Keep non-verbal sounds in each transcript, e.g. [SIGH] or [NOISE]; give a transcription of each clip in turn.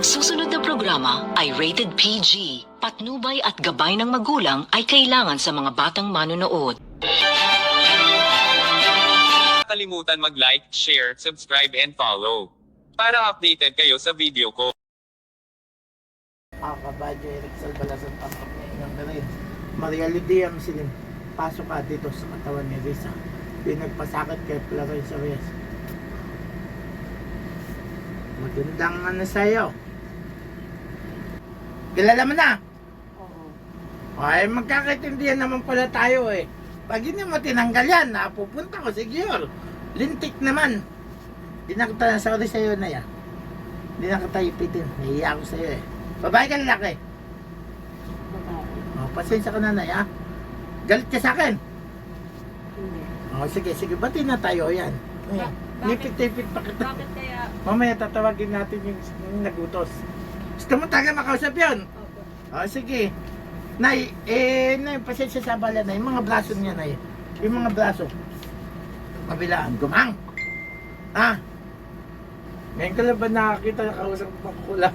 Ang susunod na programa ay rated PG. Patnubay at gabay ng magulang ay kailangan sa mga batang manonood. kalimutan mag-like, share, subscribe and follow. Para updated kayo sa video ko. Ako kabadyo Eric Salbalasan Tapak ng rin. Maria Lidia Misilim. Pasok ka dito sa katawan ni Risa. Pinagpasakit kay Florence Reyes. Magandang ano sa'yo. Kilala mo na? Oo. Ay, magkakaintindihan naman pala tayo eh. Pag hindi mo tinanggal yan, napupunta ko si Gior. Lintik naman. Di na sorry sa'yo na yan. Di na kita ipitin. Nahiya ako sa'yo eh. Babae ka lalaki. Babae. Oh, pasensya ka na na ya. Galit ka sa akin. Hindi. Oh, sige, sige. Bati na tayo yan. Ba-? Nipit-tipit pa kita. Bakit kaya? Mamaya tatawagin natin yung, yung nagutos. Gusto mo taga makausap yun? Opo. Oh, sige. Nay, eh, nay, pasensya sa bala na. Yung mga braso niya, nay. Yung mga braso. Kabilaan. Gumang. Ah. Ngayon ka lang ba nakakita na kausap ko kulang?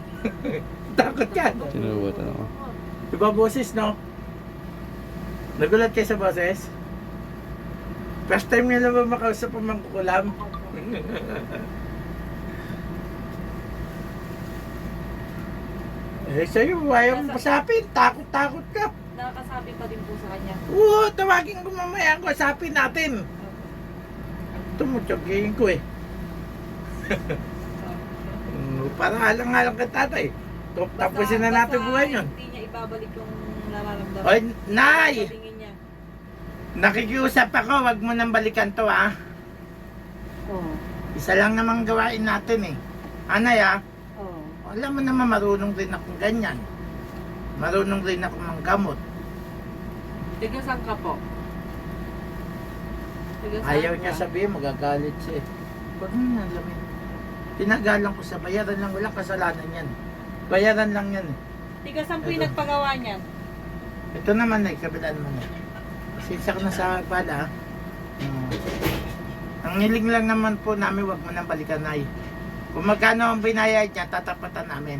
[LAUGHS] Takot ka. Tinubutan ako. Diba boses, no? Nagulat kayo sa boses? First time niya lang ba makausap ang mangkukulam? [LAUGHS] eh, sa'yo, ayaw mo pasapin. Takot-takot ka. Nakakasabi pa din po sa kanya. Oo, tawagin ko mamaya ang kasapin natin. Opo. Tumutsagihin ko eh. [LAUGHS] Mm, Para halang-halang ka tatay. Tapusin na natin basta buhay yun. Hindi niya ibabalik yung nararamdaman. Oy, Nay! Niya. Nakikiusap ako, wag mo nang balikan to ah. Oo. Isa lang namang gawain natin eh. Anay ah, Oo. Alam mo naman marunong rin akong ganyan. Marunong rin ako manggamot. Tiga saan ka po? Tiga saan Ayaw ka? niya sabihin, magagalit siya eh. Huwag mo nang alamin. Tinagalan ko sa bayaran lang, walang kasalanan yan. Bayaran lang yan eh. Tiga saan po Ito. yung nagpagawa niyan? Ito naman eh, kabila naman eh. Pasensya ka na sa pala. Hmm. Ang hiling lang naman po namin, wag mo nang balikan na Kung magkano ang binayad niya, tatapatan namin.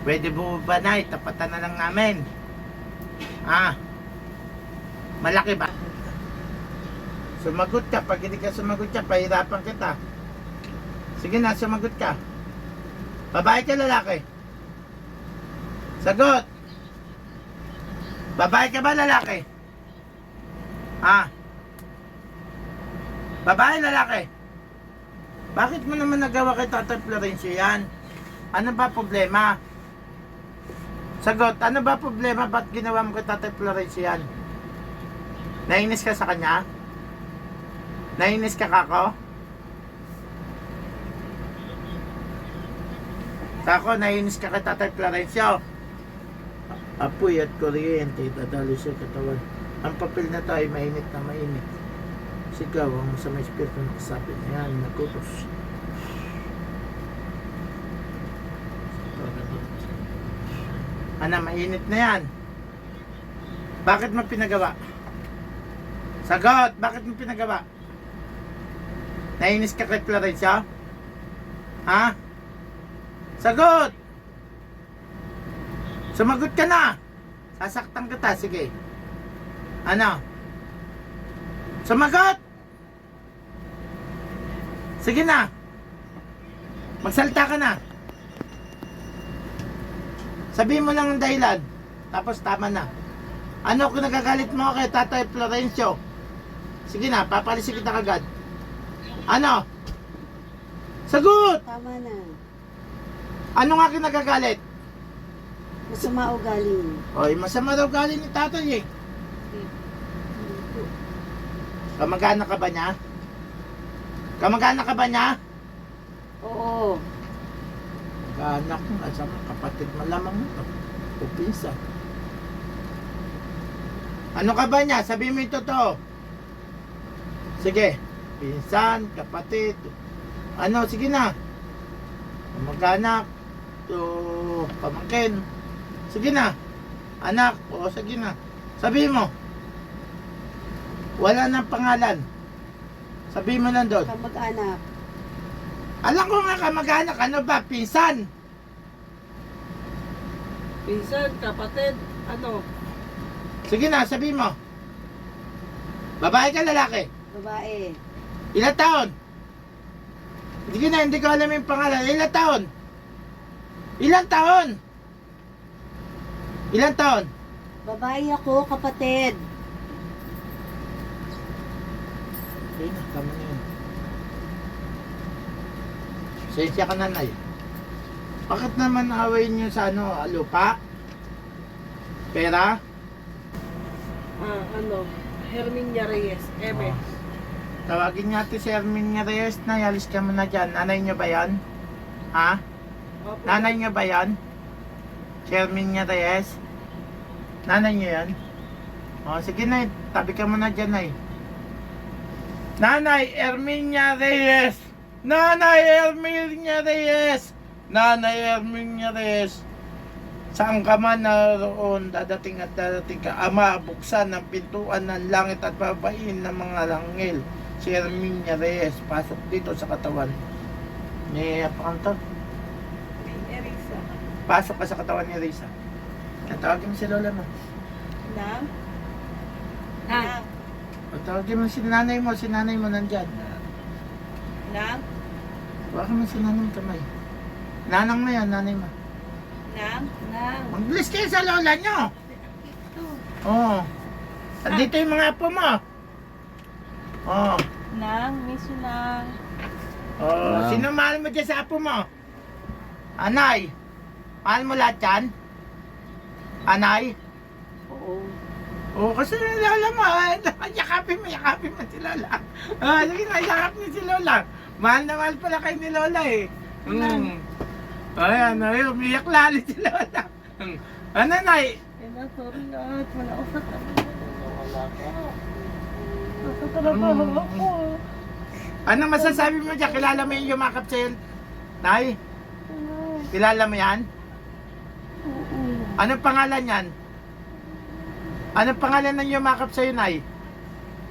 Pwede po ba na, tapatan na lang namin. Ah, malaki ba? Sumagot ka, pag hindi ka sumagot ka, pahirapan kita. Sige na, sumagot ka. Babae ka lalaki? Sagot! Babae ka ba lalaki? Ha? Babae lalaki? Bakit mo naman nagawa kay Tatay Florencio yan? Ano ba problema? Sagot, ano ba problema? Ba't ginawa mo kay Tatay Florencio yan? Nainis ka sa kanya? Nainis ka kako? Kako, nainis ka kay Tatay Florencio? Apoy at kuryente, dadalo sa katawan. Ang papel na tayo mainit na mainit. Sigaw ang sa may espiritu ng kasabi na yan, nagutos. Ana, mainit na yan. Bakit mo pinagawa? Sagot! Bakit mo pinagawa? Nainis ka kay Florencia? Ha? Sagot! Sumagot ka na! Sasaktan kita, sige. Ano? Sumagot! Sige na! Magsalta ka na! Sabihin mo lang ang dahilan. Tapos tama na. Ano kung nagagalit mo kay Tatay Florencio? Sige na, papalisin kita kagad. Ano? Sagot! Tama na. Ano nga kinagagalit? Masama ugali. Oy, masama daw galing ni tatay eh. Kamag-anak ka ba niya? Kamag-anak ka ba niya? Oo. Kamag-anak mo, asa kapatid malamang mo. O pinsan. Ano ka ba niya? Sabi mo yung totoo. Sige. Pinsan, kapatid. Ano, sige na. Kamag-anak. To, pamangkin. Sige na. Anak. O, sige na. Sabi mo. Wala nang pangalan. Sabi mo lang doon. Kamag-anak. Alam ko nga kamag-anak, ano ba, pinsan? Pinsan, kapatid, ano? Sige na, sabi mo. Babae ka lalaki? Babae. Ilang taon? Sige na, hindi ko alam yung pangalan. Ilang taon? Ilang taon? Ilang taon? Babae ako, kapatid. Sige na, tama na yun. Sensya ka nanay. Bakit naman away niyo sa ano, lupa? Pera? Ah, ano? Herminia Reyes, Eme. Oh. Tawagin natin si Herminia Reyes na alis ka muna dyan. Nanay niyo ba yan? Ha? Opo. Nanay niyo ba yan? Si Herminia Reyes? Nanay niyo yan? O, sige na, tabi ka muna dyan, ay. Nanay Herminia Reyes! Nanay Herminia Reyes! Nanay Herminia Reyes! Saan ka man naroon, dadating at dadating ka, Ama, buksan ang pintuan ng langit at babain ng mga langil. Si Herminia Reyes, pasok dito sa katawan. Ni Apanto. Erisa. Pasok ka sa katawan ni Risa. Tatawagin mo si Lola mo. Na? Ah. Tatawagin mo si nanay mo, si nanay mo nandyan. Na? Baka mo si nanay mo kamay. Nanang mo yan, nanay mo. Na? Na? Mag-bless kayo sa lola nyo. Oo. Oh. Dito yung mga apo mo. Oo. Oh. Nang, miss you lang. Oh. Sino mahal mo dyan sa apo mo? Anay. Mahal mo lahat yan? Anay? Oo. Oo, kasi yung lola mo, ah, [LAUGHS] yakapin mo, yakapin mo si lola. Ah, sige na, yakap niyo si lola. Mahal na mahal pala kayo ni lola eh. Mm. Ay, ano, yun, umiyak lalo si lola. Mm. Ano, nay? Ina, sorry na. Wala ako sa. Nasa trabaho ako. Ano masasabi mo dyan? Kilala mo yung yumakap sa'yo? Nay, kilala mo yan? Oo. Anong pangalan yan? Anong pangalan ng yumakap sa'yo, Nay?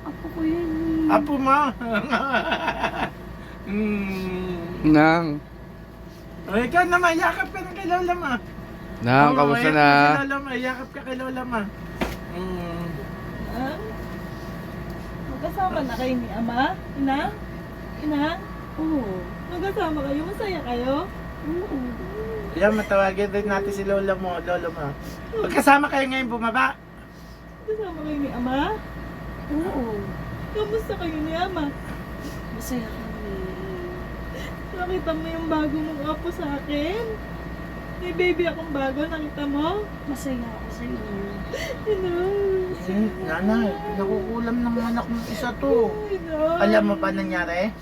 Ako ko yun. Apo mo? mm. [LAUGHS] Nang, O, ikaw naman, yakap ka na kay lola mo. Nang, Oo, kamusta yakap na? ka kay lola mo, yakap ka kay lola mo. Mm. Ha? Magkasama na kayo ni Ama? Ina? Ina? Oo. Magkasama kayo? Masaya kayo? Oo. Yan, matawagin din natin si lola mo, lolo mo. Magkasama kayo ngayon bumaba. Magkasama kayo ni Ama? Oo. Kamusta kayo ni Ama? Masaya kami. Nakita mo yung bago mong apo sa akin? May baby akong bago, nakita mo? Masaya ako sa iyo. Ina. Hmm, nanay, nakukulam ng anak mo isa to. Ina. Alam mo ba nangyari?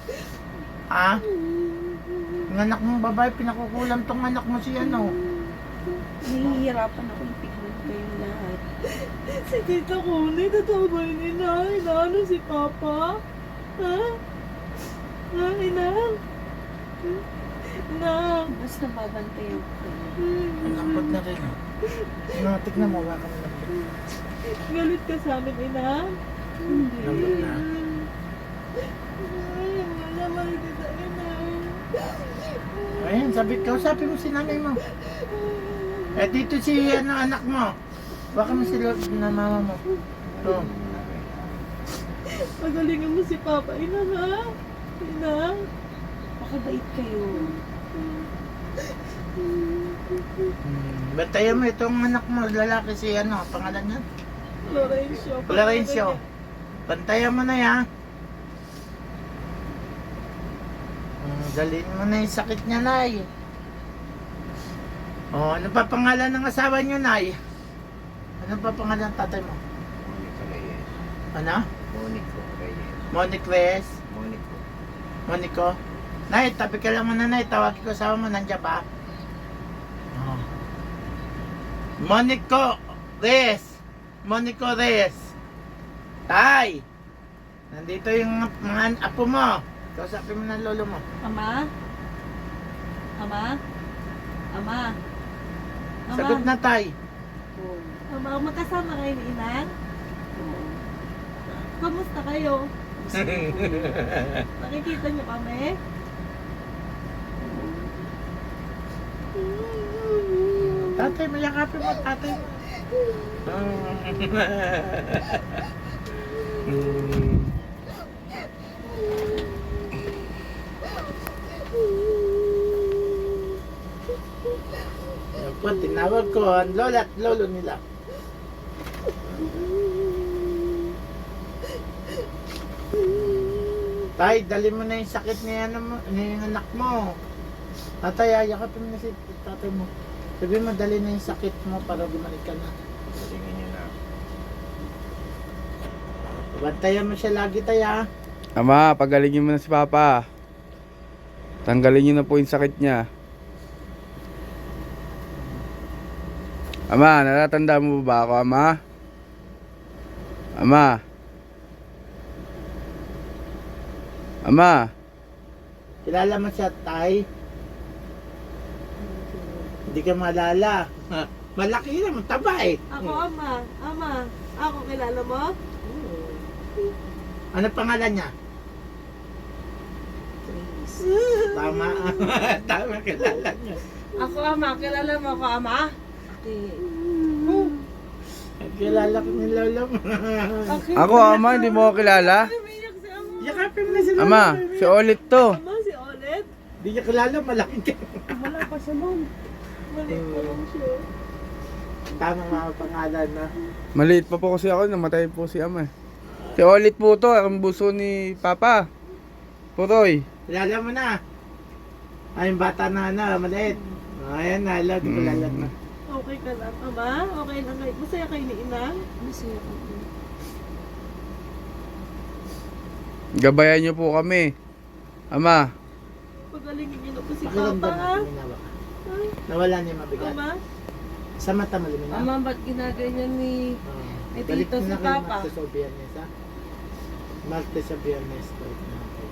Ha? Ang anak mong babae, pinakukulam tong anak mo si ano. Nahihirapan ako ipignan kayong lahat. [LAUGHS] Si Tita Kuni, totoo ba yun, Ina? Inaano si Papa? Ha? Ha, Ina? Ina? Basta babantayan ko kayo. Ang lambot na rin. Ano, tignan mo, waka mo lambot. Galit ka sa amin, Ina? Hindi. Lambot na. Ay, wala mahal kita, Ina. Ayan, sabi, kausapin mo si nanay mo. [LAUGHS] Eh, dito si ano, anak mo. Baka mo si Lord na mama mo. Oh. Pagalingan mo si Papa, Ina, ha? Ina? Pakabait kayo. Hmm, bantayan mo itong anak mo, lalaki si ano, pangalan niya? Florencio. Florencio. Bantayan mo na yan. Hmm, dalhin mo na yung sakit niya, Nay. Oh, ano pa pangalan ng asawa niyo, Nay? Ano pa pangalan ng tatay mo? Monica Reyes. Ano? Monico Reyes. Monique Reyes? Monico. Monico? Nay, tabi ka lang muna, Nay. Tawagin ko asawa mo, nandiyan ba? Oh. Monico Reyes. Monico Reyes. Tay! Nandito yung mga apo mo. Kausapin mo ng lolo mo. Ama? Ama? Ama? Ama. Sagot na tay. Oh. Oo. Ama, magkasama kayo ni Inang? Oo. Kamusta kayo? [LAUGHS] Makikita niyo kami? Tatay, mayakapin mo, tatay. Mm. [LAUGHS] [LAUGHS] Po, tinawag ko ang lola at lolo nila. Tay, dali mo na yung sakit ni, ano mo, ni anak mo. Tatay, ayakapin mo na si tatay mo. Sabi mo, dali na yung sakit mo para bumalik ka na. Tingin niyo na. Bantayan mo siya lagi, tay, ha? Ama, pagalingin mo na si Papa. Tanggalin niyo na po yung sakit niya. Ama, natatanda mo ba ako, Ama? Ama? Ama? Kilala mo siya, tay? Hindi ka malala. [LAUGHS] Malaki na, mataba eh. Ako, ama. Ama. Ako, kilala mo? Ano pangalan niya? Tama. [LAUGHS] Tama, kilala niya. Ako, ama. Kilala mo ako, ama? Kilala ko ni Lolo mo. Okay. Ako, Ama, hindi mo ako kilala? Yakapin mo na si Lolo. Ama, si Olit to. Ama, si Olet. Hindi niya kilala, malaki ka. Wala pa siya nun. Mali pa lang siya. Tama mga pangalan na. Maliit pa po kasi ako, namatay po si Ama. eh. Si Olit po to, ang buso ni Papa. Putoy. Kilala mo na. Ay, yung bata na na, maliit. Ayan na, alam, di kilala na. Okay ka lang, ama? Okay lang kayo. Masaya kayo ni Inang? Masaya ka Gabayan niyo po kami. Ama, Pagalingin niyo po si Pakiramdam Papa, ha? na ka. Nawala niya mabigat. Ama? Sa mata mo luminaw. Ama, ba't ginagayan ni... Oh. Eh, Balik dito si na kayo Papa. Martes o Biyernes, ha? Martes o Biyernes. Balik na kayo.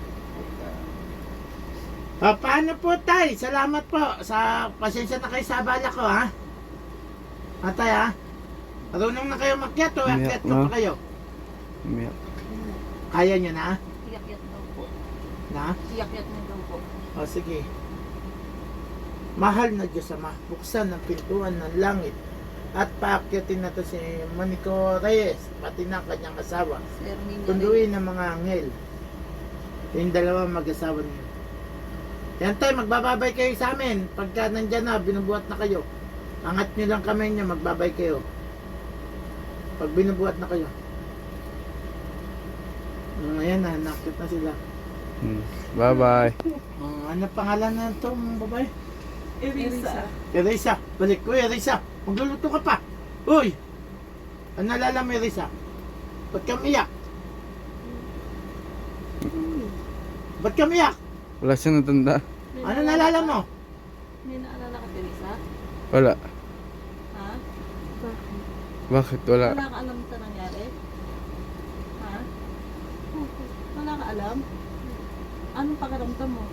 Paano po, Tay? Salamat po. Sa pasensya na kayo sa abala ko, ha? Atay, ha? Marunong na kayo makyat o Umiyak akyat ko na. pa kayo? umiyak. Kaya nyo na? Iyak-iyak daw po. Na? Iyak-iyak na daw po. O sige. Mahal na Diyos Ama, buksan ang pintuan ng langit at paakyatin na to si Manico Reyes, pati na ang kanyang asawa. Sir. Tunduin ng mga anghel. Yung dalawang mag-asawa niyo. Yan tayo, magbababay kayo sa amin. Pagka nandyan na, binubuhat na kayo. Angat nyo lang kamay nyo, magbabay kayo. Pag binubuhat na kayo. Mm, Ayan na, nakit na sila. Hmm. Bye-bye. Oh, ano pangalan na ito, babae? Erisa. Erisa, balik ko Erisa. Magluluto ka pa. Uy! Ano nalala mo Erisa? Ba't ka umiyak? Ba't ka umiyak? Wala siya natanda. Ano nalala mo? May naalala ka, Teresa? Wala. Bakit wala? Wala ka alam sa nangyari? Ha? Wala ka alam? Anong pakiramdam mo?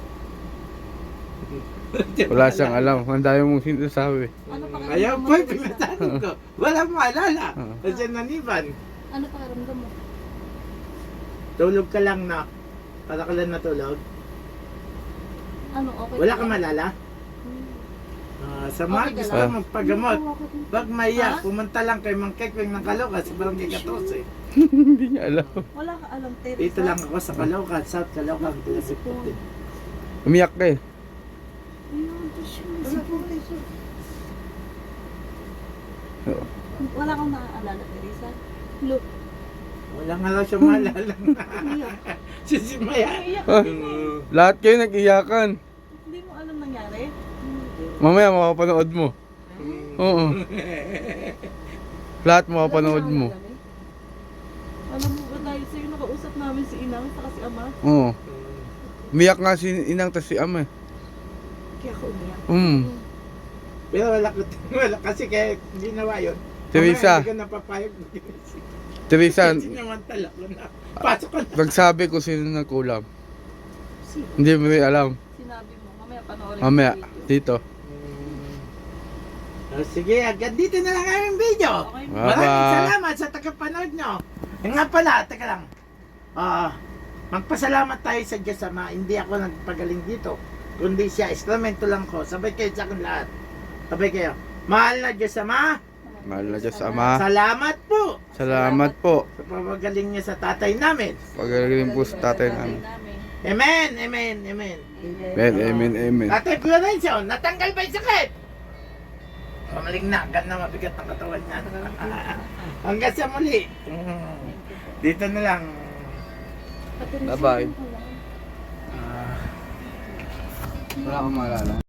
Wala siyang alam. Ang dami mong sinasabi. Ano pakiramdam Ayaw mo, po, Teresa? pinatanong ko. Wala mo alala. Ah. Kasi naniban. Ano pakiramdam mo? Tulog ka lang na. Para ka lang natulog. Ano, okay Wala ka malala? Ah, sa mga gusto lang? mo magpagamot. Wag maiyak. Ha? Pumunta lang kay Mang Kekweng ng Caloocan sa Barangay 14. Hindi niya alam. Wala ka alam, Teresa? Dito lang ako sa Caloocan, South Caloocan, Tilapit Putin. Umiyak ka eh. Wala kang naaalala, Teresa? Wala nga raw siya maalala. [LAUGHS] [LAUGHS] si si Maya. Ah, lahat kayo nag-iyakan. Hindi mo alam nangyari? Mamaya makapanood mo. Oo. Lahat makapanood mo. Alam mo ba tayo sa'yo, nakausap namin si Inang sa si Ama. Oo. Umiyak nga si inang tas si ama eh. Kaya ako umiyak. Mm. Pero wala, [LAUGHS] wala kasi kaya ginawa yun. Teresa. Hindi ka napapayag. [LAUGHS] Teresa, Sinamantala ko na. Pasok ka na. nagsabi ko sino nagkulam. Hindi mo rin alam. Sinabi mo, mamaya panoorin Mamaya, dito. O sige, agad dito na lang ang video. Okay. Maraming salamat sa tagapanood nyo. Yung nga pala, teka lang. Ah, magpasalamat tayo sa Diyos Ama. Hindi ako nagpagaling dito. Kundi siya, eslamento lang ko. Sabay kayo sa akin lahat. Sabay kayo. Mahal na Diyos Ama. Mahal na Diyos Ama. Salamat po Salamat po. sa pagpagaling niya sa tatay namin. Pagaling po sa tatay namin. Amen, amen, amen. Amen, amen, amen. Tatay Florencio, natanggal ba yung sakit? Mamalignagad na mabigat ang katawan niya. Ah, hanggang sa muli. Mm. Dito na lang. Bye-bye. Ah, wala akong maalala.